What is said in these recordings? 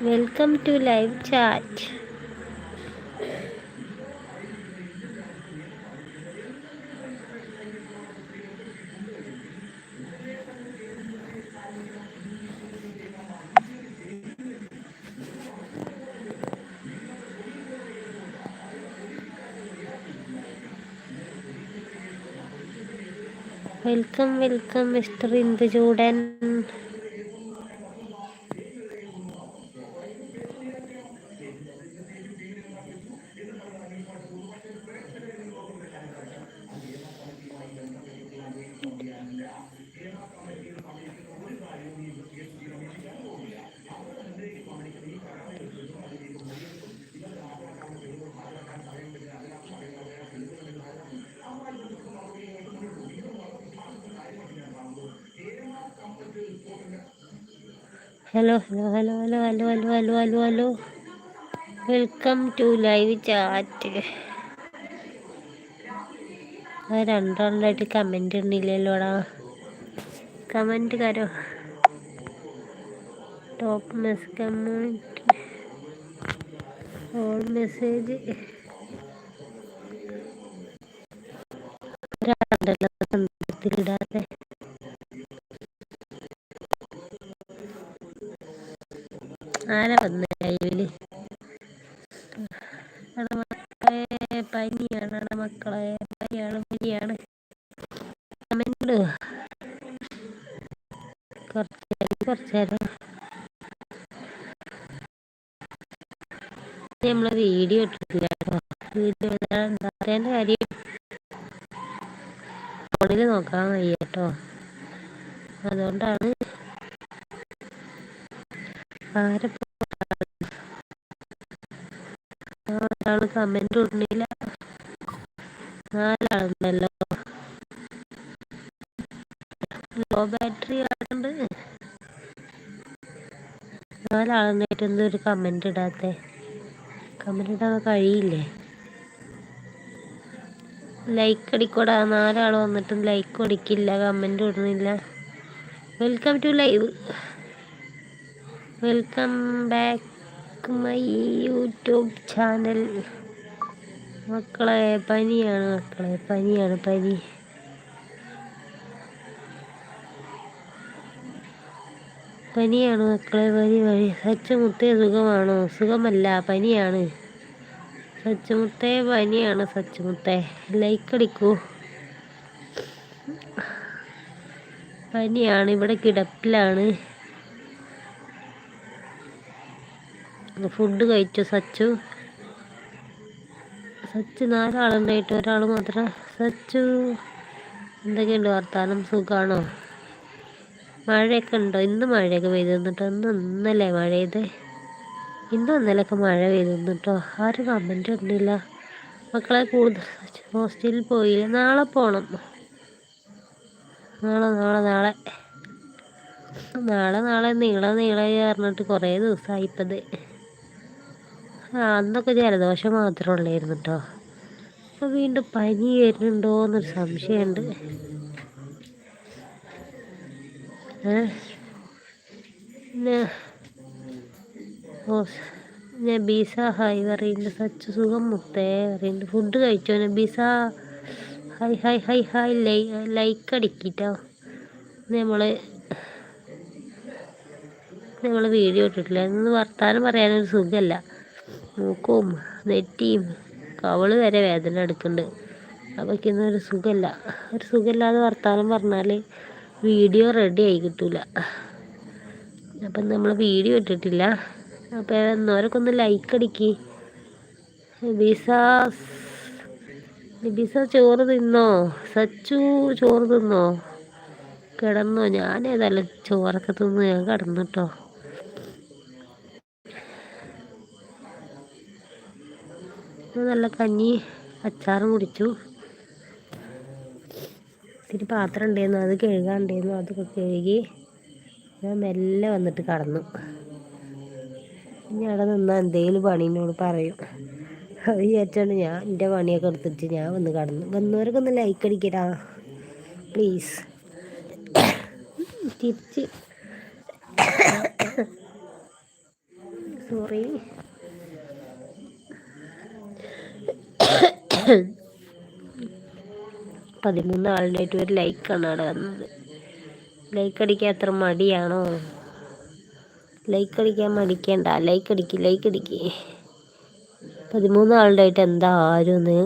Welcome to live chat. Welcome welcome mister Induchoodan. Hello hello hello hello hello hello hello hello hello welcome to live chat ആ രണ്ടാളിലായിട്ട് comment ഇടുന്നില്ലല്ലോടാ. Comment കാരോ top mess community all message ഇടാതെ മക്കളെ പനിയാണ് മക്കളെ. പനിയാണ് പനിയാണ്. Comment video ഇട്ടിട്ടില്ല വീഡിയോ എന്താ കാര്യം? ഫോണിൽ നോക്കാൻ അതുകൊണ്ടാണ് ആരെ ഒരാൾ കമന്റ് ഇടുന്നില്ല? നാലാളുണ്ടല്ലോ ലോ ബാറ്ററി ആളുണ്ട് നാലാളുണ്ടായിട്ട് എന്തൊരു കമന്റ് ഇടാത്തെ? കമന്റ് ഇടാൻ കഴിയില്ലേ? ലൈക്ക് അടിക്കൂടാ. നാലാൾ വന്നിട്ടും ലൈക്ക് അടിക്കില്ല കമന്റ് ഇടുന്നില്ല. Welcome to live welcome back my YouTube channel മക്കളെ പനിയാണ് മക്കളെ പനിയാണ് പനി. പനിയാണ് മക്കളെ പനി പനി. സച്ചുമുത്തേ സുഖമാണോ? സുഖമല്ല പനിയാണ്. സച്ചുമുത്തേ പനിയാണ് സച്ചുമുത്തേ. ലൈക്ക് അടിക്കൂ. പനിയാണ് ഇവിടെ കിടപ്പിലാണ്. ഫുഡ് കഴിച്ചു? സച്ചു? സച്ചു നാലാളുണ്ടായിട്ട് ഒരാൾ മാത്രം. സച്ചു എന്തൊക്കെയുണ്ട് വർത്താനം? സുഖമാണോ മഴയൊക്കെ ഉണ്ടോ? ഇന്ന് മഴയൊക്കെ പെയ്തു തന്നിട്ടോ ഇന്ന് ഇന്നല്ലേ മഴ ചെയ്ത് ഇന്നും ഇന്നലെയൊക്കെ മഴ പെയ്തു തന്നിട്ടോ ആരും കമന്റ് ഇടുന്നില്ല. മക്കളെ കൂടുതൽ ഹോസ്റ്റലിൽ പോയി നാളെ പോകണം നാളെ നാളെ നാളെ. നാളെ നാളെ നീള നീള പറഞ്ഞിട്ട് കുറേ ദിവസമായിപ്പത് അന്നൊക്കെ ജലദോഷം മാത്രമേ ഉള്ളായിരുന്നു കേട്ടോ അപ്പോൾ വീണ്ടും പനി വരുന്നുണ്ടോ എന്നൊരു സംശയമുണ്ട് നബീസ ഹായ് പറയുന്നുണ്ട് സച്ച് സുഖം മുത്തേ പറയുന്നുണ്ട് ഫുഡ് കഴിച്ചോ Nabeesa hi hi hi hi ലൈ ലൈക്ക് അടിക്കിട്ടോ. നമ്മൾ നമ്മൾ വീഡിയോ ഇട്ടിട്ടില്ല. ഇന്ന് വർത്താനം പറയാനൊരു സുഖമല്ല മൂക്കും നെറ്റിയും കവൾ വരെ വേദന എടുക്കുന്നുണ്ട് അതൊക്കെ ഒരു സുഖല്ല. ഒരു സുഖമില്ലാതെ വർത്താനം പറഞ്ഞാൽ വീഡിയോ റെഡി ആയി കിട്ടൂല. അപ്പം നമ്മൾ വീഡിയോ ഇട്ടിട്ടില്ല. അപ്പോൾ എന്നോരൊക്കെ ഒന്ന് ലൈക്ക് അടിക്കി. ബിസ ബിസ ചോറ് തിന്നോ? സച്ചു ചോറ് തിന്നോ? കിടന്നോ? ഞാൻ ഏതായാലും ചോറൊക്കെ തിന്ന് ഞാൻ കിടന്നു കേട്ടോ നല്ല കഞ്ഞി അച്ചാറും കുടിച്ചു. ഇത്തിരി പാത്രം ഉണ്ടായിരുന്നു അത് കഴുകാണ്ടായിരുന്നു അതൊക്കെ കഴുകി ഞാൻ മെല്ലെ വന്നിട്ട് കടന്നു. ഇനി അവിടെ നിന്നാൽ എന്തെങ്കിലും പണീനോട് പറയും. അത് വിചാരിച്ചാണ് ഞാൻ എന്റെ പണിയൊക്കെ എടുത്തിട്ട് ഞാൻ വന്ന് കടന്നു. വന്നവരൊക്കെ ഒന്ന് ലൈക്ക് അടിക്കടാ പ്ലീസ് തിരിച്ച്. സോറി പതിമൂന്ന് ആളുണ്ടായിട്ട് ഒരു ലൈക്കാണ് അവിടെ വന്നത്. ലൈക്ക് അടിക്കാൻ അത്ര മടിയാണോ. ലൈക്ക് അടിക്കാൻ മടിക്കേണ്ട. ലൈക്ക് അടിക്ക് ലൈക്ക് അടിക്ക് പതിമൂന്ന് ആളുണ്ടായിട്ട് എന്താ ആരുന്ന്?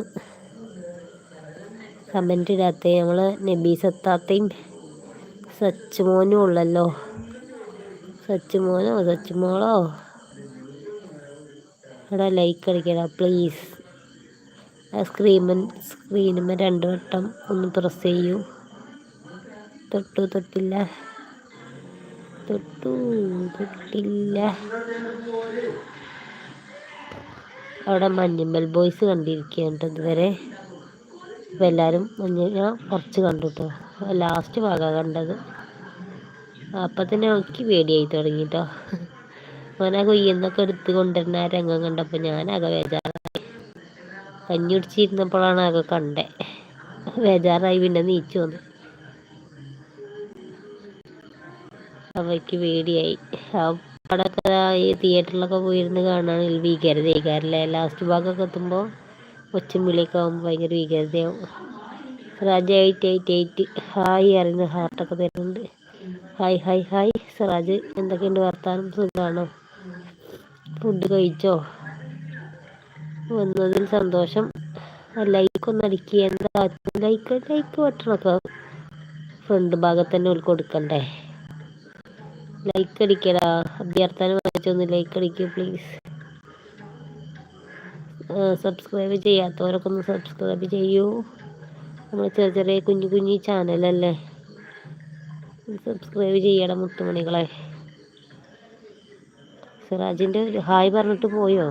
കമന്റ് ഇടാത്ത നമ്മൾ നബീസത്താത്തയും സച്ചുമോനും ഉള്ളല്ലോ. സച്ചുമോനോ സച്ചുമോളോ? എടാ ലൈക്ക് അടിക്കടാ പ്ലീസ്. സ്ക്രീമൻ സ്ക്രീനും രണ്ട് വട്ടം ഒന്ന് പ്രസ് ചെയ്യൂ. തൊട്ടു തൊട്ടില്ല. തൊട്ടു തൊട്ടില്ല. അവിടെ മഞ്ഞമ്മൽ ബോയ്സ് കണ്ടിരിക്കുകയാണ് ഇതുവരെ ഇപ്പം എല്ലാവരും മഞ്ഞ ഞാൻ കുറച്ച് കണ്ടു കേട്ടോ ലാസ്റ്റ് ഭാഗമാണ് കണ്ടത്. അപ്പം തന്നെ എനിക്ക് പേടിയായി തുടങ്ങി അങ്ങനെ കൊയ്യെന്നൊക്കെ എടുത്ത് കൊണ്ടുവരുന്ന രംഗം കണ്ടപ്പോൾ ഞാനാകെ ബേജാറായി കഞ്ഞി കുടിച്ചിരുന്നപ്പോഴാണ് അതൊക്കെ കണ്ടേ. ബേജാറായി പിന്നെ നീച്ചു വന്നു. അവയ്ക്ക് പേടിയായി. അവിടെയൊക്കെ ഈ തിയേറ്ററിലൊക്കെ പോയിരുന്ന് കാണാൻ ഭീകരതയായിക്കാരല്ലേ ലാസ്റ്റ് ഭാഗമൊക്കെ എത്തുമ്പോൾ ഒച്ചും വിളിയൊക്കെ ആകുമ്പോൾ ഭയങ്കര ഭീകരതയാവും. Siraj eight eight eight hi അറിയുന്ന ഹാർട്ടൊക്കെ തരുന്നുണ്ട്. ഹായ് ഹായ് ഹായ് സിറാജ് എന്തൊക്കെയുണ്ട് വർത്താനം? സുഖമാണോ ഫുഡ് കഴിച്ചോ? വന്നതിൽ സന്തോഷം. ലൈക്ക് ഒന്ന് അടിക്കുക എന്താ ലൈക്ക് ലൈക്ക് ബട്ടണൊക്കെ ഫ്രണ്ട് ഭാഗത്ത് തന്നെ കൊടുക്കണ്ടേ. ലൈക്ക് അടിക്കടാ. അഭ്യർത്ഥന വായിച്ചൊന്ന് ലൈക്ക് അടിക്കൂ പ്ലീസ് സബ്സ്ക്രൈബ് ചെയ്യാത്തവരൊക്കെ ഒന്ന് സബ്സ്ക്രൈബ് ചെയ്യൂ. നമ്മൾ ചെറിയ ചെറിയ കുഞ്ഞു കുഞ്ഞു ചാനലല്ലേ സബ്സ്ക്രൈബ് ചെയ്യണം മുത്തുമണികളെ. സിറാജിന്റെ ഹായ് പറഞ്ഞിട്ട് പോയോ?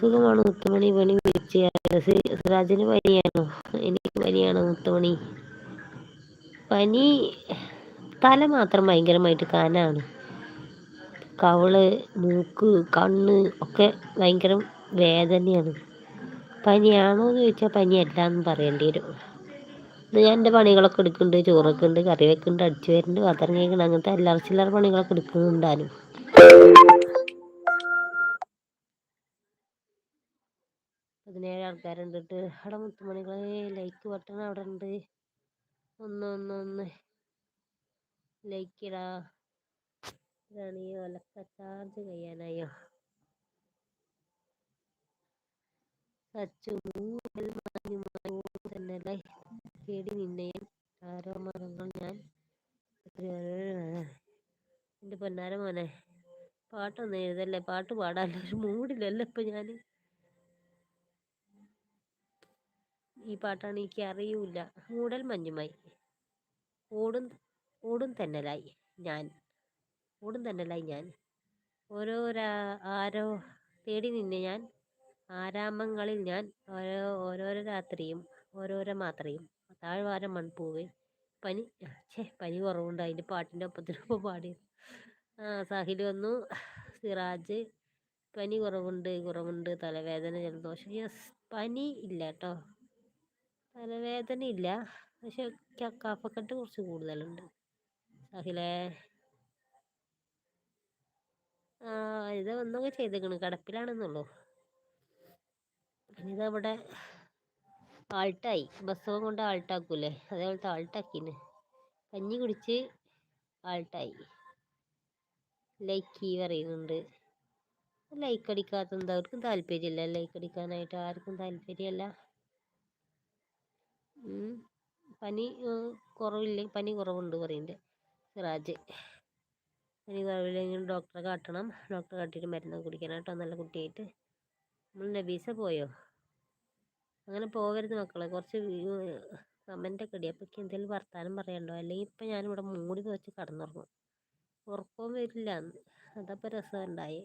സുഖമാണ്. മുത്തുമണി പണി വിളിച്ച്. സിറാജിന് പനിയാണോ? എനിക്ക് പനിയാണോ മുത്തുമണി. പനി തല മാത്രം ഭയങ്കരമായിട്ട് കാനാണ്. കവൾ മൂക്ക് കണ്ണ് ഒക്കെ ഭയങ്കര വേദനയാണ്. പനിയാണോ എന്ന് ചോദിച്ചാൽ പനിയല്ല എന്ന് പറയേണ്ടി വരും. ഇത് ഞാൻ എന്റെ പണികളൊക്കെ എടുക്കുന്നുണ്ട്. ചോറൊക്കെ ഉണ്ട് കറി വെക്കുന്നുണ്ട് അടിച്ചു വരുന്നുണ്ട് പാത്രം കഴിക്കുന്നുണ്ട് അങ്ങനത്തെ എല്ലാ പണികളൊക്കെ എടുക്കുന്നുണ്ടാനും ആൾക്കാരുണ്ട് അവിടെ മുത്തുമണികളെ ലൈക്ക് ബട്ടൺ അവിടെ ഉണ്ട് ഒന്ന് ഒന്ന് ഒന്ന്. ലൈക്ക് ഇടാ. ഇതാണ് ഈ ഒലക്ക ചാർജ് കഴിയാനായോ? സച്ചു തന്നെ കേടി നിന്നയൻ ആരോ മരങ്ങൾ ഞാൻ. എന്റെ പൊന്നാര മോനെ പാട്ടൊന്നും എഴുതല്ലേ? പാട്ട് പാടാല്ല ഒരു മൂടിലല്ല ഇപ്പം ഞാൻ ഈ പാട്ടാണ് എനിക്ക് അറിയൂല മൂടൽ മഞ്ഞുമായി. ഓടും ഓടും തന്നലായി ഞാൻ. ഓടും തന്നലായി ഞാൻ. ഓരോ ആരോ തേടി നിന്നെ ഞാൻ. ആരാമങ്ങളിൽ ഞാൻ ഓരോ ഓരോരോ രാത്രിയും ഓരോരോ മാത്രയും. താഴ്വാരം മൺപൂവ് പനി ഛേ പനി കുറവുണ്ട്. അതിന്റെ പാട്ടിന്റെ ഒപ്പത്തിനൊപ്പം പാടി. ആ സാഹിൽ വന്നു. സിറാജ് പനി കുറവുണ്ട് കുറവുണ്ട് തലവേദന ജലദോഷം. യെസ് പനി ഇല്ല കേട്ടോ. തലവേദന ഇല്ല പക്ഷെ കഫക്കെട്ട് കുറച്ച് കൂടുതലുണ്ട്. സാഹിലേ ആ ഇത് ഒന്നൊക്കെ ചെയ്തേക്കണ്. കിടപ്പിലാണെന്നുള്ളൂ. ഇതവിടെ ആൾട്ടായി. ബസ്സൊക്കെ കൊണ്ട് ആൾട്ടാക്കൂലേ. അതേപോലത്തെ ആൾട്ടാക്കിന്. കഞ്ഞി കുടിച്ച് ആൾട്ടായി. ലൈക്ക് പറയുന്നുണ്ട്. ലൈക്ക് അടിക്കാത്ത എന്താ അവർക്കും താല്പര്യമില്ല. ലൈക്ക് അടിക്കാനായിട്ട് ആർക്കും താല്പര്യമല്ല. പനി കുറവില്ല? പനി കുറവുണ്ട് പറയുന്നുണ്ട് സിറാജ്. പനി കുറവില്ലെങ്കിൽ ഡോക്ടറെ കാട്ടണം. ഡോക്ടറെ കാട്ടിയിട്ട് മരുന്ന് കുടിക്കണം കേട്ടോ. നല്ല കുട്ടിയായിട്ട്. നമ്മൾ നബീസ പോയോ? അങ്ങനെ പോകരുത് മക്കളെ. കുറച്ച് കമന്റൊക്കെ ഇടി. അപ്പോൾ എന്തെങ്കിലും വർത്താനം പറയണ്ടോ അല്ലെങ്കിൽ ഇപ്പം ഞാനിവിടെ മൂടി വെച്ച് കടന്നുറങ്ങും. ഉറക്കവും വരില്ല. അതപ്പോൾ രസം ഉണ്ടായേ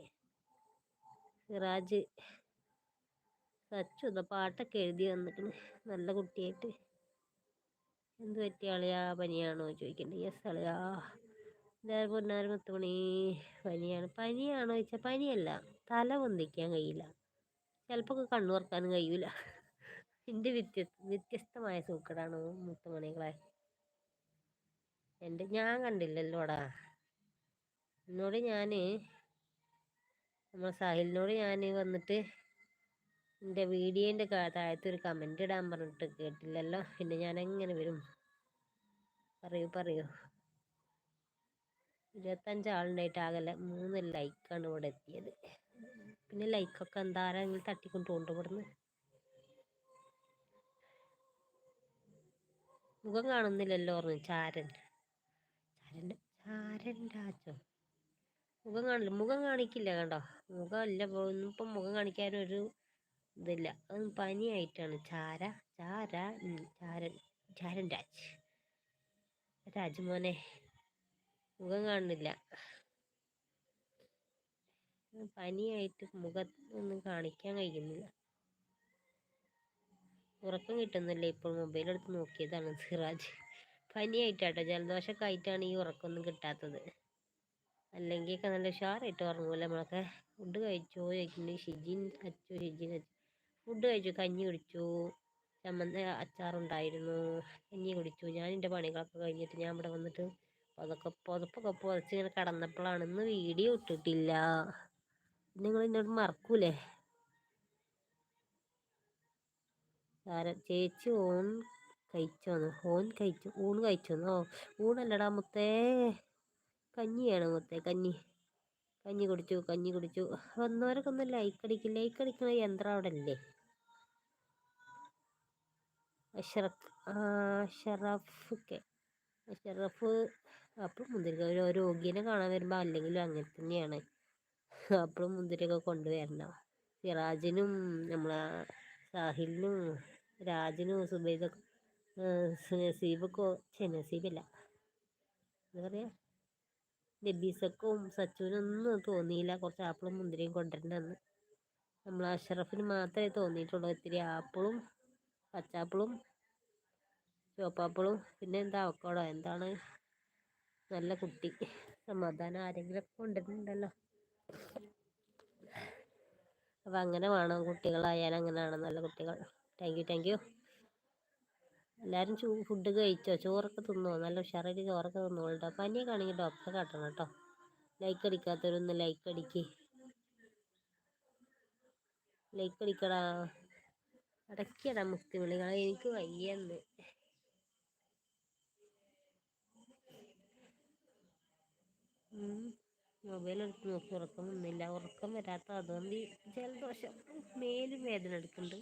സിറാജ്. സച്ചു പാട്ടൊക്കെ എഴുതി വന്നിട്ട് നല്ല കുട്ടിയായിട്ട്. എന്ത് പറ്റിയ അളിയാ പനിയാണോ ചോദിക്കണ്ടേ. യെസ് അളിയാ എന്തായാലും പൊന്നാറ് പത്ത് മണി പനിയാണ്. പനിയാണോ ചോദിച്ചാൽ പനിയല്ല. തല പൊന്തിക്കാൻ കഴിയില്ല. ചിലപ്പോൾ കണ്ണു തുറക്കാനും കഴിയില്ല എന്റെ വ്യത്യ വ്യത്യസ്തമായ സൂക്കടാണ് മുത്തുമണികളെ എന്റെ ഞാൻ കണ്ടില്ലല്ലോടാ. എന്നോട് ഞാൻ നമ്മളെ സാഹിലിനോട് ഞാൻ വന്നിട്ട് എന്റെ വീഡിയോന്റെ താഴത്ത് ഒരു കമന്റ് ഇടാൻ പറഞ്ഞിട്ട് കേട്ടില്ലല്ലോ. പിന്നെ ഞാൻ എങ്ങനെ വരും? പറയൂ പറയൂ. ഇരുപത്തഞ്ച് ആളുണ്ടായിട്ട് ആകെ മൂന്ന് ലൈക്കാണ് ഇവിടെ എത്തിയത്. പിന്നെ ലൈക്കൊക്കെ എന്താരെങ്കിലും തട്ടിക്കൊണ്ട് പോകുന്നുണ്ടോ ഇവിടുന്ന്? മുഖം കാണുന്നില്ലല്ലോ പറഞ്ഞു ചാരൻ. ചാരൻ ചാരൻ രാജോ. മുഖം കാണില്ല മുഖം കാണിക്കില്ല കണ്ടോ? മുഖം ഇല്ല ഇപ്പം മുഖം കാണിക്കാനൊരു ഇതില്ല. അത് പനിയായിട്ടാണ്. ചാര ചാര ചാരൻ ചാരൻ രാജ്. രാജ്മോനെ മുഖം കാണുന്നില്ല. പനിയായിട്ട് മുഖത്തൊന്നും കാണിക്കാൻ കഴിയുന്നില്ല. ഉറക്കം കിട്ടുന്നില്ല ഇപ്പോൾ മൊബൈൽ എടുത്ത് നോക്കിയതാണ് സിറാജ്. പനിയായിട്ടാട്ടോ. ജലദോഷമൊക്കെ ആയിട്ടാണ് ഈ ഉറക്കമൊന്നും കിട്ടാത്തത്. അല്ലെങ്കിൽ ഒക്കെ നല്ല ഉഷാറായിട്ട് ഉറങ്ങൂല നമ്മളൊക്കെ. ഫുഡ് കഴിച്ചോ ചോദിക്കുന്നു. ഷിജിൻ അച്ചു ഷിജിൻ അച്ചു. ഫുഡ് കഴിച്ചു കഞ്ഞി കുടിച്ചു ചമ്മന്തി അച്ചാറുണ്ടായിരുന്നു കഞ്ഞി കുടിച്ചു. ഞാൻ എന്റെ പണികളൊക്കെ കഴിഞ്ഞിട്ട് ഞാൻ ഇവിടെ വന്നിട്ട് അതൊക്കെ പുതപ്പൊക്കെ പുതച്ച് ഇങ്ങനെ കിടന്നപ്പോഴാണ് ഇന്ന് വീഡിയോ ഇട്ടിട്ടില്ല. നിങ്ങൾ എന്നോട് മറക്കൂലേ? ചേച്ചി ഓൺ കഴിച്ചോന്ന് ഓൻ കഴിച്ചു ഊണ് കഴിച്ചോന്നോ ഊണല്ലടാ മുത്തേ. കഞ്ഞിയാണ് മുത്തേ കഞ്ഞി. കഞ്ഞി കുടിച്ചു കഞ്ഞി കുടിച്ചു. വന്നവരൊക്കെ ഒന്ന് ലൈക്ക് അടിക്കും ലൈക്ക് അടിക്കുന്ന യന്ത്രം അവിടെ അല്ലേ അഷറഫ് അഷറഫ് കെ അഷറഫ് അപ്പോഴും മുന്തിരിക്ക രോഗീനെ കാണാൻ വരുമ്പോൾ അല്ലെങ്കിലും അങ്ങനെ തന്നെയാണ്. അപ്പോഴും മുന്തിരിയൊക്കെ കൊണ്ടുവരണം. സിറാജിനും നമ്മളെ സാഹിലിനും രാജിനും സുബൈദൊക്കെ നസീബൊക്കെ ചെ നസീബല്ല. എന്താ പറയുക നബീസക്കും സച്ചുവിനൊന്നും തോന്നിയില്ല. കുറച്ച് ആപ്പിളും മുന്തിരിയും കൊണ്ടുവരണ്ടെന്ന് നമ്മൾ അഷറഫിന് മാത്രമേ തോന്നിയിട്ടുള്ളൂ. ഇത്തിരി ആപ്പിളും പച്ചാപ്പിളും ചുവപ്പാപ്പിളും പിന്നെ എന്താ അവക്കോടോ? എന്താണ്? നല്ല കുട്ടി. സമാധാനം ആരെങ്കിലും കൊണ്ടുവരുന്നുണ്ടല്ലോ അപ്പം അങ്ങനെ വേണം കുട്ടികളായാൽ അങ്ങനെയാണ് നല്ല കുട്ടികൾ. താങ്ക് യു താങ്ക് യു എല്ലാവരും ചൂ ഫുഡ് കഴിച്ചോ? ചോറൊക്കെ തിന്നോ? നല്ല ഉഷാറായിട്ട് ചോറൊക്കെ തിന്നോ? കേട്ടോ പനിയൊക്കെ ആണെങ്കിൽ ഡോക്ടറെ കാട്ടണം കേട്ടോ. ലൈക്ക് അടിക്കാത്തവരൊന്ന് ലൈക്ക് അടിക്ക്. ലൈക്ക് അടിക്കടാ. അടക്കിയടാ മുസ്ലിമിളികളെ എനിക്ക് വയ്യെന്ന്. മൊബൈൽ എടുത്ത് നോക്കി ഉറക്കം വന്നില്ല. ഉറക്കം വരാത്ത അതുകൊണ്ട് ജലദോഷം. മേലും വേദന എടുക്കുന്നുണ്ട്.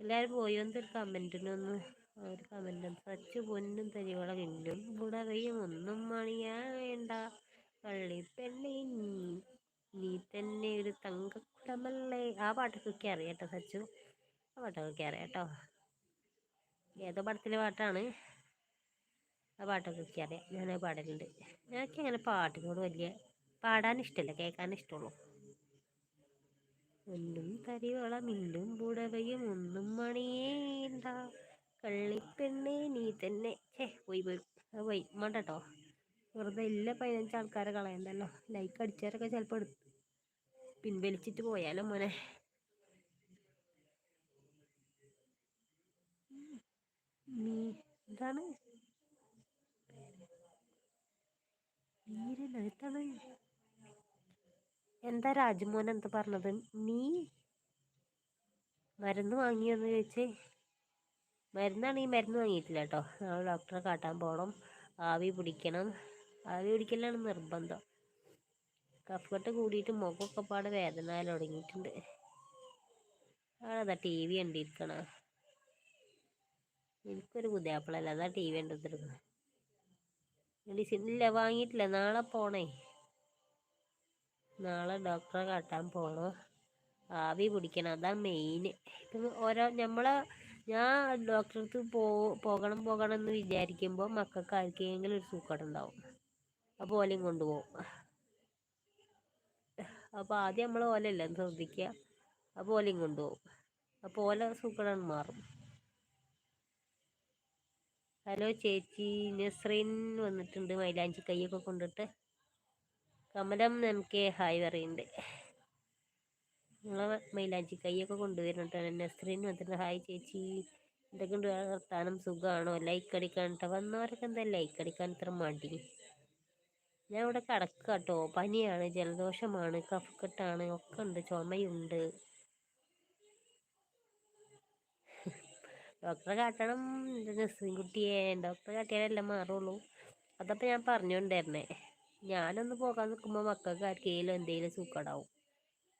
എല്ലാവരും പോയി? എന്തൊരു കമന്റിനൊന്ന് ഒരു കമന്റ് സച്ച് പൊന്നും തരിവള പുടവയും ഒന്നും മണിയാ വേണ്ട. പെണ്ണി നീ തന്നെ ഒരു തങ്കക്കുടമല്ലേ ആ പാട്ടൊക്കെ അറിയാം കേട്ടോ സച്ചു. ആ പാട്ടൊക്കെ അറിയാം കേട്ടോ ഏതോ പടത്തിലെ പാട്ടാണ്. ആ പാട്ടൊക്കെ അറിയാം. ഞാൻ പാടലുണ്ട്. ഞങ്ങൾക്ക് അങ്ങനെ പാട്ടിനോട് വലിയ പാടാൻ ഇഷ്ടമല്ല കേൾക്കാൻ ഇഷ്ടമുള്ളൂ. ഒന്നും കരിവള മിന്നും പുടവയും ഒന്നും മണിയേണ്ട കള്ളിപ്പെണ്ണേ നീ തന്നെ. ഛേ പോയി പോയി. പോയി. വേണ്ടട്ടോ വെറുതെ ഇല്ല പതിനഞ്ച് ആൾക്കാരെ കളയണ്ടല്ലോ. ലൈക്ക് അടിച്ചവരൊക്കെ ചിലപ്പോൾ എടുത്ത് പിൻവലിച്ചിട്ട് പോയാലോ മോനെ? നീ എന്താണ്? എന്താ രാജ്മോൻ എന്താ പറഞ്ഞത്? നീ മരുന്ന് വാങ്ങിയെന്ന് ചോദിച്ചേ. മരുന്നാണെങ്കിൽ മരുന്ന് വാങ്ങിയിട്ടില്ല കേട്ടോ. നമ്മൾ ഡോക്ടറെ കാട്ടാൻ പോകണം ആവി പിടിക്കണം. ആവി പിടിക്കലാണ് നിർബന്ധം. കഫക്കെട്ട് കൂടിയിട്ട് മുഖമൊക്കെ പാടെ വേദന തുടങ്ങിയിട്ടുണ്ട് അതാ ടി വി കണ്ടിരിക്കണ. എനിക്കൊരു പുതിയാപ്പിളല്ല അതാ ടി വി കണ്ടിരിക്കുന്നത് ഇല്ല വാങ്ങിയിട്ടില്ല. നാളെ പോണേ. നാളെ ഡോക്ടറെ കാട്ടാൻ പോണോ. ആവി പിടിക്കണം അതാണ് മെയിൻ ഇപ്പം ഓരോ നമ്മളെ ഞാൻ ഡോക്ടറെ അടുത്ത് പോ പോകണം പോകണം എന്ന് വിചാരിക്കുമ്പോൾ മക്കൾക്ക് ആർക്കെങ്കിലും ഒരു സൂക്കടുണ്ടാവും അപ്പോൾ ഓലയും കൊണ്ടുപോകും. അപ്പോൾ ആദ്യം നമ്മൾ ഓലല്ല ശ്രദ്ധിക്കുക അപ്പോൾ ഓലയും കൊണ്ടുപോകും. അപ്പോൾ ഓല സൂക്കടാണ് മാറും. ഹലോ ചേച്ചി നസ്രീൻ വന്നിട്ടുണ്ട്. മൈലാഞ്ചി കൈയൊക്കെ കൊണ്ടിട്ട്. കമലം എം കെ ഹായ് പറയുന്നുണ്ട്. നിങ്ങളെ മൈലാഞ്ചി കൈയൊക്കെ കൊണ്ടുവരുന്നുണ്ടോ നസ്രീൻ വന്നിട്ട് ഹായ് ചേച്ചി. എന്തൊക്കെയുണ്ട് വർത്താനം? സുഖമാണോ ലൈക്ക് അടിക്കാൻ. വന്നവരൊക്കെ എന്താ ലൈക്ക് അടിക്കാൻ ഇത്ര മടി. ഞാൻ ഇവിടെ കിടക്കുക കേട്ടോ പനിയാണ് ജലദോഷമാണ് കഫക്കെട്ടാണ് ഒക്കെ ഉണ്ട് ചുമയുണ്ട്. ഡോക്ടറെ കാട്ടണം കുട്ടിയെ. ഡോക്ടറെ കാട്ടിയാലല്ലേ മാറുള്ളൂ. അതപ്പോൾ ഞാൻ പറഞ്ഞുകൊണ്ടിരുന്നേ ഞാനൊന്ന് പോകാൻ നിൽക്കുമ്പോൾ മക്കൾക്ക് ആർക്കെങ്കിലും എന്തെങ്കിലും സൂക്കടാവും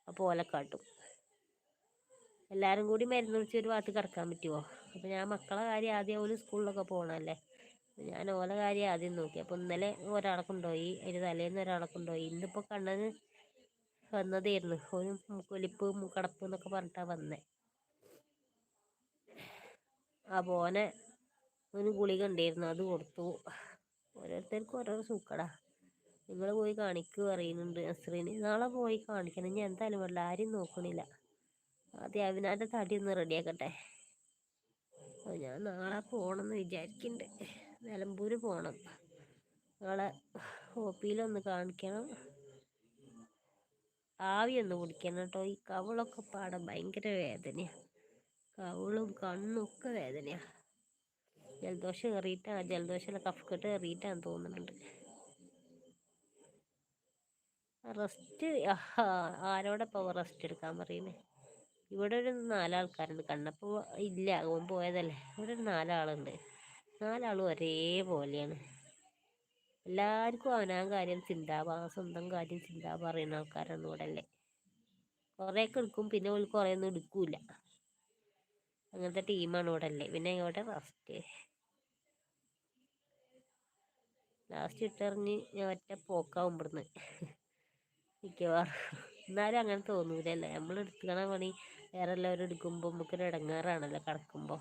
അപ്പോൾ ഓലെ കാട്ടും. എല്ലാവരും കൂടി മരുന്ന് വിളിച്ച് ഒരു ഭാഗത്ത് കിടക്കാൻ പറ്റുമോ അപ്പോൾ ഞാൻ മക്കളെ കാര്യം ആദ്യം ഒരു സ്കൂളിലൊക്കെ പോകണമല്ലേ ഞാൻ ഓലെ കാര്യം ആദ്യം നോക്കി. അപ്പോൾ ഇന്നലെ ഒരാളെ കൊണ്ടുപോയി അതിന് തലേന്ന് ഒരാളെ കൊണ്ടുപോയി. ഇന്നിപ്പോൾ കണ്ണന് വന്നതായിരുന്നു. ഒരു മൂക്കൊലിപ്പ് മൂക്കടപ്പ് എന്നൊക്കെ പറഞ്ഞിട്ടാണ് വന്നേ. ആ ബോനെ ഒരു ഗുളിക ഉണ്ടായിരുന്നു. അത് കൊടുത്തു. ഓരോരുത്തർക്കും ഓരോ സൂക്കടാ. നിങ്ങൾ പോയി കാണിക്കുക പറയുന്നുണ്ട്. നസ്രീന് നാളെ പോയി കാണിക്കണം. ഞാൻ എന്തായാലും വേണ്ട ആരും നോക്കണില്ല. ആദ്യം അവനാന്റെ തടി ഒന്ന് റെഡിയാക്കട്ടെ ഞാൻ നാളെ പോകണമെന്ന് വിചാരിക്കുന്നുണ്ട് നിലമ്പൂർ പോകണം നിങ്ങളെ ഒ കാണിക്കണം. ആവി ഒന്ന് കുടിക്കണം കേട്ടോ. ഈ കവിളൊക്കെ പാടാൻ ഭയങ്കര വേദനയാണ് കവിളും കണ്ണും ഒക്കെ വേദനയാണ് ജലദോഷം കയറിയിട്ടാ ജലദോഷം കഫക്കെട്ട് കയറിയിട്ടാന്ന് തോന്നുന്നുണ്ട്. റെസ്റ്റ് ആരോടൊപ്പം റെസ്റ്റ് എടുക്കാൻ പറയുന്നേ? ഇവിടെ ഒരു നാലാൾക്കാരുണ്ട്. കണ്ണപ്പോൾ ഇല്ല ഓൻ പോയതല്ലേ. ഇവിടെ ഒരു നാലാളുണ്ട്. നാലാളും ഒരേപോലെയാണ്. എല്ലാവർക്കും അവനാൻ കാര്യം ചിന്താവാ സ്വന്തം കാര്യം ചിന്താ പറയുന്ന ആൾക്കാരാണ് ഇവിടെ അല്ലേ കുറേയൊക്കെ എടുക്കും പിന്നെ ഓൾക്ക് കുറേ ഒന്നും എടുക്കൂല അങ്ങനത്തെ ടീമാണ് ഇവിടെ അല്ലേ പിന്നെ ഇവിടെ ഫസ്റ്റ് ലാസ്റ്റ് ഇട്ടെറിഞ്ഞ് ഞാൻ ഒറ്റ പോക്കാവും ഇവിടുന്ന്. മിക്കവാറും. എന്നാലും അങ്ങനെ തോന്നൂലല്ലേ. നമ്മൾ എടുക്കണ പണി വേറെ എല്ലാവരും എടുക്കുമ്പോൾ നമുക്ക് ഇടങ്ങാറാണല്ലോ കിടക്കുമ്പോൾ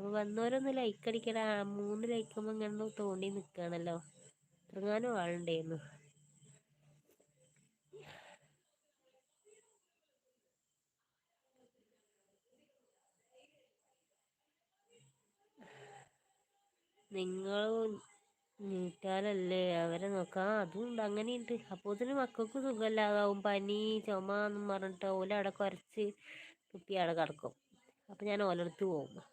അപ്പോൾ വന്നവരൊന്ന് ലൈക്ക് അടിക്കടാ. മൂന്ന് ലൈക്കുമ്പോൾ ഇങ്ങനെ തോണ്ടി നിൽക്കുകയാണല്ലോ ഇറങ്ങാനും ആളുണ്ടായിരുന്നു. നിങ്ങൾ നീറ്റാലല്ലേ? അവരെ നോക്കാം. അതും ഉണ്ട്. അങ്ങനെയുണ്ട്. അപ്പോത്തിന് മക്കൾക്ക് സുഖമില്ലാതാവും. പനി ചുമ എന്നും പറഞ്ഞിട്ട് ഓല അവിടെ കുറച്ച് കുപ്പി അവിടെ കിടക്കും. അപ്പം ഞാൻ ഓലടുത്ത് പോകും.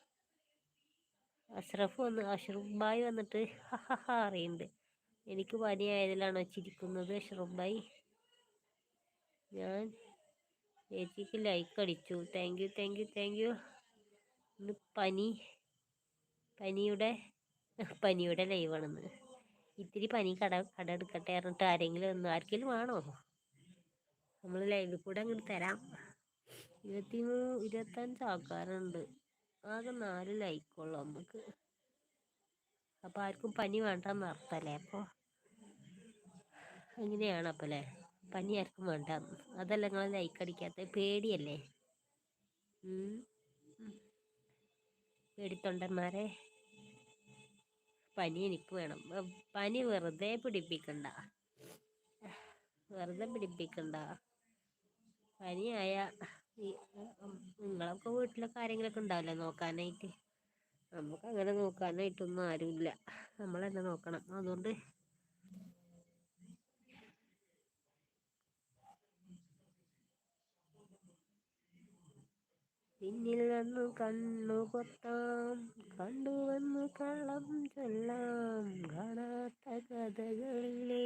അഷ്റഫ് വന്ന് അഷ്റഫ് വന്നിട്ട് ഹഹഹ അറിയുന്നുണ്ട് എനിക്ക് പനി ആയതിലാണോ ചിരിക്കുന്നത് അഷ്റഫ് ബായി ഞാൻ ചേച്ചിക്ക് ലൈക്ക് അടിച്ചു. Thank you thank you thank you ഇന്ന് പനി പനിയുടെ പനിയുടെ ലൈവാണെന്ന് ഇത്തിരി പനി കട കട എടുക്കട്ടെ പറഞ്ഞിട്ട് ആരെങ്കിലും ഒന്ന് ആർക്കെങ്കിലും വേണോ? നമ്മൾ ലൈവിൽ കൂടെ അങ്ങോട്ട് തരാം. ഇരുപത്തി ഇരുപത്തഞ്ച് ആൾക്കാരുണ്ട്. ആകെ നാല് ലൈക്കുള്ളൂ നമുക്ക്. അപ്പോൾ ആർക്കും പനി വേണ്ടെന്ന് അർത്ഥമല്ലേ അപ്പോൾ എങ്ങനെയാണ് അപ്പോൾ അല്ലേ പനി ആർക്കും വേണ്ട. അതല്ല നിങ്ങൾ ലൈക്ക് അടിക്കാത്ത. പേടിയല്ലേ? പേടിത്തൊണ്ടന്മാരെ. പനി എനിക്ക് വേണം. പനി വെറുതെ പിടിപ്പിക്കണ്ട. വെറുതെ പിടിപ്പിക്കണ്ട. പനിയായ നിങ്ങളൊക്കെ വീട്ടിലെ കാര്യങ്ങളൊക്കെ ഉണ്ടാവില്ലേ നോക്കാനായിട്ട്? നമുക്ക് അങ്ങനെ നോക്കാനായിട്ടൊന്നും ആരുമില്ല. നമ്മളെന്നെ നോക്കണം. അതുകൊണ്ട് പിന്നിൽ വന്നു കണ്ണു കൊത്താം കണ്ടുവന്നു കള്ളം ചൊല്ലാം. കാണാത്ത കഥകളിലെ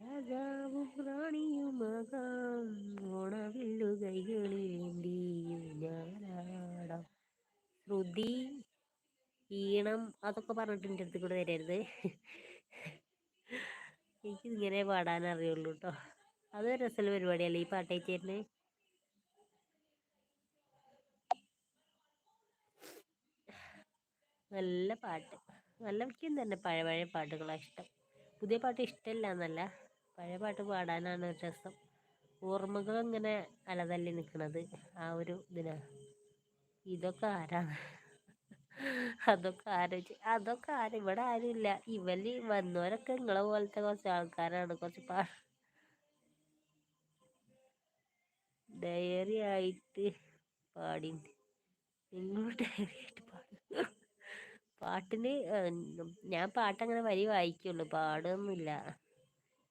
രാജാവും റാണിയുമാകാം ഓണവില്ലു കൈകളിലേന്തിയും ഞാനാടാം ശ്രുതി ഈണം അതൊക്കെ പറഞ്ഞിട്ട് എന്റെ അടുത്ത് കൂടെ വരരുത്. എനിക്കിങ്ങനെ പാടാൻ അറിയുള്ളൂ കേട്ടോ അത് രസമുള്ള പരിപാടിയല്ലേ ഈ പാട്ടയച്ചേരുന്നത് നല്ല പാട്ട്. നല്ല വയ്ക്കും തന്നെ പഴയ പഴയ പാട്ടുകളാണ് ഇഷ്ടം. പുതിയ പാട്ട് ഇഷ്ടമില്ല എന്നല്ല. പഴയ പാട്ട് പാടാനാണ് ഒരു രസം. ഓർമ്മകൾ ഇങ്ങനെ അലതല്ലി നിൽക്കുന്നത് ആ ഒരു ഇതിനാ. ഇതൊക്കെ ആരാണ്? അതൊക്കെ ആലോചിച്ച് അതൊക്കെ ആരും? ഇവിടെ ആരുമില്ല ഇവൽ വന്നവരൊക്കെ നിങ്ങളെ പോലത്തെ കുറച്ച് ആൾക്കാരാണ് കുറച്ച് പാ ഡയറി ആയിട്ട് പാടി നിങ്ങൾ ഡയറി ആയിട്ട് പാടും. പാട്ടിന് ഞാൻ പാട്ടങ്ങനെ വരി വായിക്കുള്ളൂ. പാടുകയൊന്നുമില്ല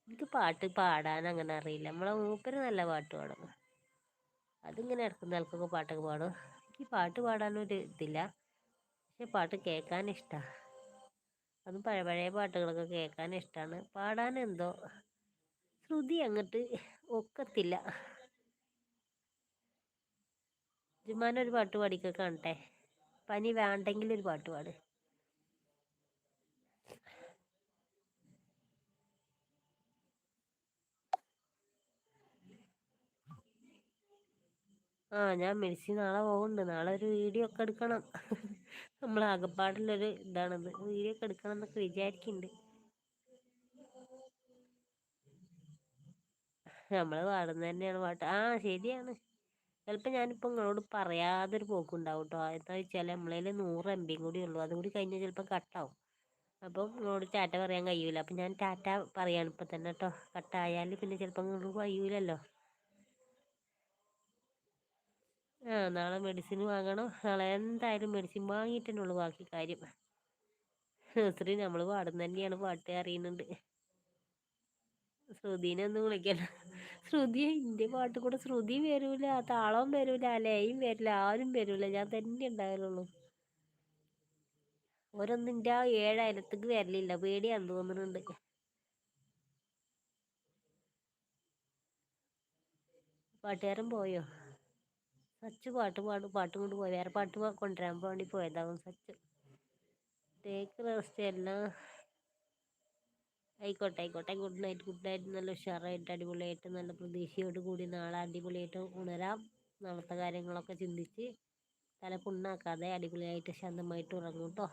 എനിക്ക് പാട്ട് പാടാൻ അങ്ങനെ അറിയില്ല. നമ്മളെ മൂപ്പര് നല്ല പാട്ട് പാടും. അതിങ്ങനെ ഇടക്കുന്ന ആൾക്കൊക്കെ പാട്ടൊക്കെ പാടും. എനിക്ക് പാട്ട് പാടാനൊരു ഇതില്ല. പക്ഷെ പാട്ട് കേൾക്കാൻ ഇഷ്ടമാണ് അതും പഴയ പഴയ പാട്ടുകളൊക്കെ കേൾക്കാൻ ഇഷ്ടമാണ് പാടാൻ എന്തോ ശ്രുതി അങ്ങോട്ട് ഒക്കത്തില്ല. ജുമാനൊരു പാട്ട് പാടിക്കൊക്കെ കാണട്ടെ. പനി വേണ്ടെങ്കിൽ ഒരു പാട്ട് പാട്. ആ ഞാൻ മെഡിസിൻ നാളെ പോകുന്നുണ്ട് നാളെ ഒരു വീഡിയോ ഒക്കെ എടുക്കണം. നമ്മൾ ആകപ്പാടിലൊരു ഇതാണത്. വീഡിയോ ഒക്കെ എടുക്കണം എന്നൊക്കെ വിചാരിക്കുന്നുണ്ട് നമ്മൾ പാടുന്നത് തന്നെയാണ് പാട്ട്. ആ ശരിയാണ്. ചിലപ്പോൾ ഞാനിപ്പോൾ നിങ്ങളോട് പറയാതൊരു പോക്കുണ്ടാവും കേട്ടോ എന്താ വെച്ചാൽ നമ്മളതിൽ നൂറ് എം ബിയും കൂടി ഉള്ളൂ. അതും കൂടി കഴിഞ്ഞാൽ ചിലപ്പോൾ കട്ടാവും. അപ്പം നിങ്ങളോട് ടാറ്റ പറയാൻ കഴിയൂല. അപ്പം ഞാൻ ടാറ്റ പറയാണ് ഇപ്പം തന്നെ കേട്ടോ കട്ടായാൽ പിന്നെ ചിലപ്പോൾ നിങ്ങൾക്ക് കഴിയൂലല്ലോ ആ നാളെ മെഡിസിൻ വാങ്ങണം. നാളെ എന്തായാലും മെഡിസിൻ വാങ്ങിയിട്ട് ഉള്ളൂ ബാക്കി കാര്യം. ശ്രീ നമ്മൾ പാടുന്ന തന്നെയാണ് പാട്ട് അറിയുന്നുണ്ട്. ശ്രുതിനെ ഒന്നും വിളിക്കണം ശ്രുതി എന്റെ പാട്ട് കൂടെ ശ്രുതി വരൂല താളവും വരൂല ലയും വരില്ല ആരും വരൂല. ഞാൻ തന്നെ ഉണ്ടായാലുള്ളൂ ഓരോന്നിന്റെ ആ ഏഴ് അയലത്തേക്ക് വരലില്ല. പേടിയാന്ന് തോന്നുന്നുണ്ട്. പാട്ടുകാരൻ പോയോ? സച്ച് പാട്ട് പാടും പാട്ടും കൊണ്ട് പോയി. വേറെ പാട്ട് കൊണ്ടുവരാൻ വേണ്ടി പോയതാവും സച്ച്. തേക്ക് റെസ്റ്റ് ആയിക്കോട്ടെ ആയിക്കോട്ടെ. ഗുഡ് നൈറ്റ് ഗുഡ് നൈറ്റ് നല്ല ഉഷാറായിട്ട് അടിപൊളിയായിട്ട് നല്ല പ്രതീക്ഷയോട് കൂടി നാളെ അടിപൊളിയായിട്ട് ഉണരാം. നാളത്തെ കാര്യങ്ങളൊക്കെ ചിന്തിച്ച് തല പുണ്ണാക്കാതെ അടിപൊളിയായിട്ട് ശാന്തമായിട്ട് ഉറങ്ങും കേട്ടോ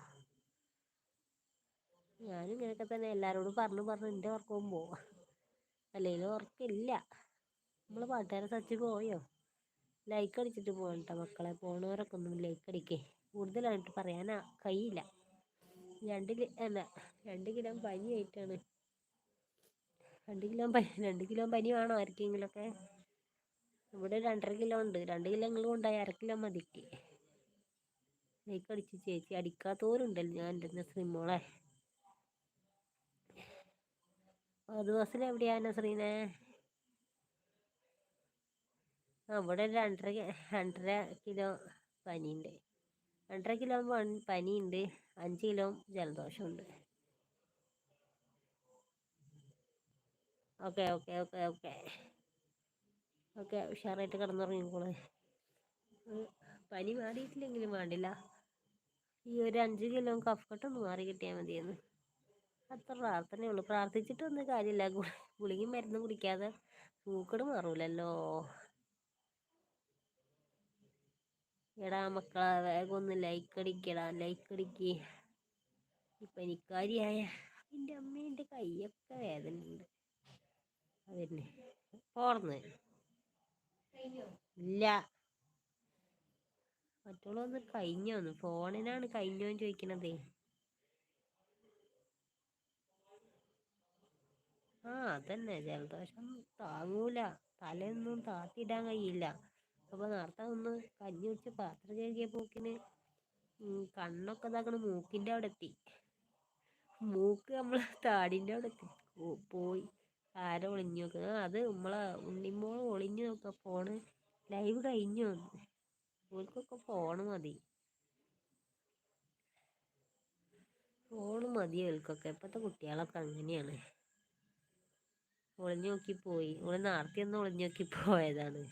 ഞാനും ഇങ്ങനെയൊക്കെ തന്നെ എല്ലാവരോടും പറഞ്ഞു പറഞ്ഞു എന്റെ ഉറക്കം പോവും. അല്ലെങ്കിലും ഉറക്കില്ല. നമ്മൾ പാട്ടുകാരെ സച്ച് പോയോ? ലൈക്ക് അടിച്ചിട്ട് പോകണ്ട മക്കളെ. പോണവരൊക്കെ ഒന്നും ലൈക്ക് അടിക്കേ. കൂടുതലായിട്ട് പറയാനാ കഴിയില്ല. രണ്ട് അല്ല രണ്ട് കിലോ പനിയായിട്ടാണ് രണ്ട് കിലോ പനി രണ്ട് കിലോ പനി വേണോ ആർക്കെങ്കിലുമൊക്കെ ഇവിടെ രണ്ടര കിലോ ഉണ്ട്. രണ്ട് കിലോ നിങ്ങൾ കൊണ്ടായി അര കിലോ മതിക്ക് ലൈക്ക് അടിച്ച് ചേച്ചി അടിക്കാത്തവരുണ്ടല്ലോ ഞാൻ എന്റെ നസ്രീമോളെ അത് ബസ്സിൽ എവിടെയാണ് ഇവിടെ രണ്ടര രണ്ടര കിലോ പനിയുണ്ട്. രണ്ടര കിലോ പനിയുണ്ട്. അഞ്ച് kilo ജലദോഷമുണ്ട്. Okay okay okay okay. Okay ഉഷാറായിട്ട് കിടന്നുറങ്ങിക്കോളെ. പനി മാറിയിട്ടില്ലെങ്കിലും വേണ്ടില്ല. ഈ ഒരു അഞ്ച് കിലോ കഫക്കെട്ടൊന്ന് മാറി കിട്ടിയാൽ മതിയെന്ന്. അത്ര പ്രാർത്ഥനയേ ഉള്ളൂ. പ്രാർത്ഥിച്ചിട്ടൊന്നും കാര്യമില്ല. ഗുളികയും മരുന്നും കുടിക്കാതെ സൂക്കട് മാറൂലല്ലോ. എടാ മക്കളെ വേഗം ഒന്ന് ലൈക്ക് അടിക്കടാ ലൈക്ക് അടിക്ക്. പനിക്കാരിയായ എനിക്കാരിയായ എന്റെ അമ്മേന്റെ കൈയൊക്കെ ഉണ്ട് അതന്നെ. പോർന്ന് ഇല്ല. മറ്റുള്ളൊന്ന് കഴിഞ്ഞോന്ന് ഫോണിനാണ് കഴിഞ്ഞോന്ന് ചോദിക്കണതേ. ആ അതന്നെ. ജലദോഷം താങ്ങൂല. തലയൊന്നും താത്തിയിടാൻ കഴിയില്ല. അപ്പോൾ നേരത്തെ ഒന്ന് കഞ്ഞി കുടിച്ച് പാത്രം കഴുകിയ പോക്കിന് കണ്ണൊക്കെ ഇതാക്കണ മൂക്കിന്റെ അവിടെ എത്തി. മൂക്ക് നമ്മൾ താടിന്റെ അവിടെ എത്തി. പോയി. ആരോ ഒളിഞ്ഞു നോക്കുക അത് നമ്മളെ ഉണ്ണിമോൾ ഒളിഞ്ഞു നോക്കുക ഫോണ് ലൈവ് കഴിഞ്ഞു ഓൾക്കൊക്കെ ഫോണ് മതി. ഫോണ് മതി ഓൾക്കൊക്കെ. ഇപ്പോഴത്തെ കുട്ടികളൊക്കെ അങ്ങനെയാണ്. ഒളിഞ്ഞു നോക്കി പോയി. ഓൾ നേരത്തെ ഒന്ന് ഒളിഞ്ഞു നോക്കി പോയതാണ്.